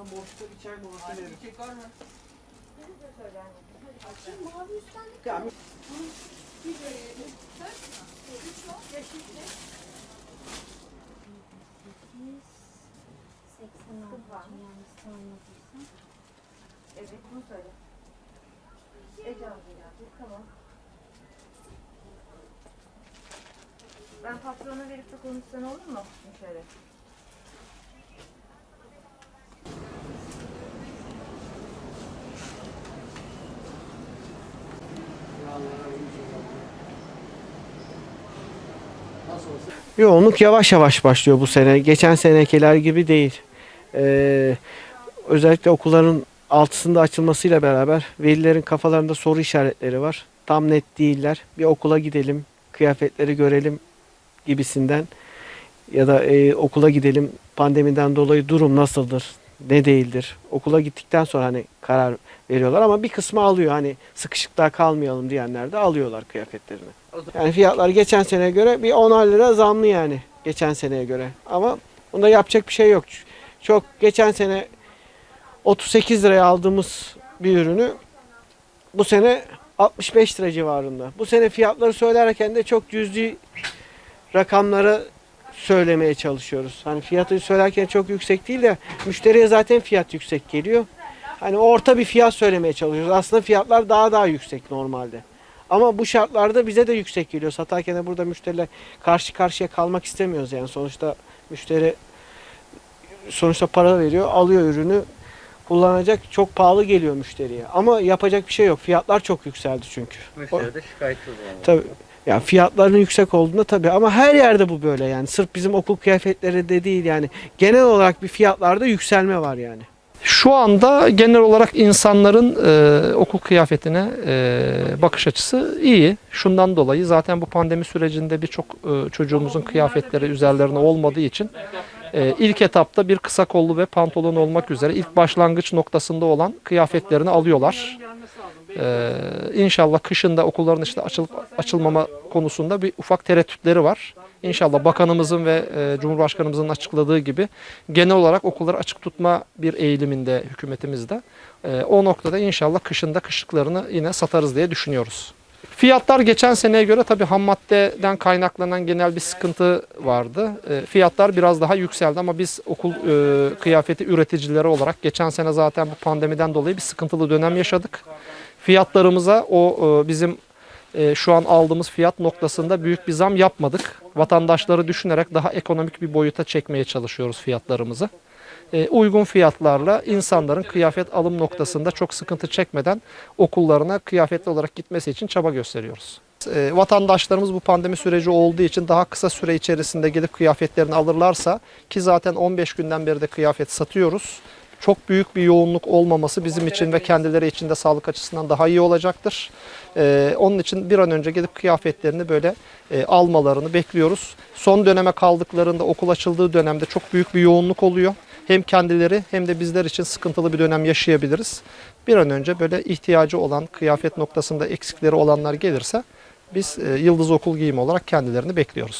Oradan boşta bir çay molası verin. Çiçek var mı? Ya, yanlış saymadıysam. Evet bunu söyle. Ece ablayla tamam. Ben patrona verip de konuşsan olur mu? Müşerref. Yoğunluk yavaş yavaş başlıyor bu sene. Geçen senekiler gibi değil. Ee, özellikle okulların altısında açılmasıyla beraber velilerin kafalarında soru işaretleri var. Tam net değiller. Bir okula gidelim, kıyafetleri görelim gibisinden ya da e, okula gidelim pandemiden dolayı durum nasıldır, ne değildir. Okula gittikten sonra hani karar veriyorlar ama bir kısmı alıyor. Hani sıkışıklığa kalmayalım diyenler de alıyorlar kıyafetlerini. Yani fiyatlar geçen seneye göre bir 10 lira zamlı yani geçen seneye göre. Ama bunda yapacak bir şey yok. Çok geçen sene 38 liraya aldığımız bir ürünü bu sene 65 lira civarında. Bu sene fiyatları söylerken de çok cüzi rakamları söylemeye çalışıyoruz. Hani fiyatı söylerken çok yüksek değil de müşteriye zaten fiyat yüksek geliyor. Hani orta bir fiyat söylemeye çalışıyoruz. Aslında fiyatlar daha daha yüksek normalde. Ama bu şartlarda bize de yüksek geliyor. Satarken de burada müşteriler karşı karşıya kalmak istemiyoruz yani. Sonuçta müşteri sonuçta para veriyor, alıyor ürünü kullanacak. Çok pahalı geliyor müşteriye. Ama yapacak bir şey yok. Fiyatlar çok yükseldi çünkü. Müşteri de şikayetçi oluyor. Tabii. Ya fiyatların yüksek olduğunda tabii ama her yerde bu böyle yani. Sırf bizim okul kıyafetleri de değil yani. Genel olarak bir fiyatlarda yükselme var yani. Şu anda genel olarak insanların e, okul kıyafetine e, bakış açısı iyi. Şundan dolayı zaten bu pandemi sürecinde birçok e, çocuğumuzun kıyafetleri üzerlerine olmadığı için e, ilk etapta bir kısa kollu ve pantolon olmak üzere ilk başlangıç noktasında olan kıyafetlerini alıyorlar. E, inşallah kışında okulların işte açılıp açılmama konusunda bir ufak tereddütleri var. İnşallah bakanımızın ve e, Cumhurbaşkanımızın açıkladığı gibi genel olarak okulları açık tutma bir eğiliminde hükümetimizde. E, o noktada inşallah kışında kışlıklarını yine satarız diye düşünüyoruz. Fiyatlar geçen seneye göre tabii ham maddeden kaynaklanan genel bir sıkıntı vardı. E, fiyatlar biraz daha yükseldi ama biz okul kıyafeti üreticileri olarak geçen sene zaten bu pandemiden dolayı bir sıkıntılı dönem yaşadık. Fiyatlarımıza o bizim e, şu an aldığımız fiyat noktasında büyük bir zam yapmadık. Vatandaşları düşünerek daha ekonomik bir boyuta çekmeye çalışıyoruz fiyatlarımızı. E, uygun fiyatlarla insanların kıyafet alım noktasında çok sıkıntı çekmeden okullarına kıyafetli olarak gitmesi için çaba gösteriyoruz. E, vatandaşlarımız bu pandemi süreci olduğu için daha kısa süre içerisinde gelip kıyafetlerini alırlarsa ki zaten 15 günden beri de kıyafet satıyoruz. Çok büyük bir yoğunluk olmaması bizim için ve kendileri için de sağlık açısından daha iyi olacaktır. Ee, onun için bir an önce gidip kıyafetlerini böyle e, almalarını bekliyoruz. Son döneme kaldıklarında okul açıldığı dönemde çok büyük bir yoğunluk oluyor. Hem kendileri hem de bizler için sıkıntılı bir dönem yaşayabiliriz. Bir an önce böyle ihtiyacı olan kıyafet noktasında eksikleri olanlar gelirse biz e, Yıldız Okul Giyimi olarak kendilerini bekliyoruz.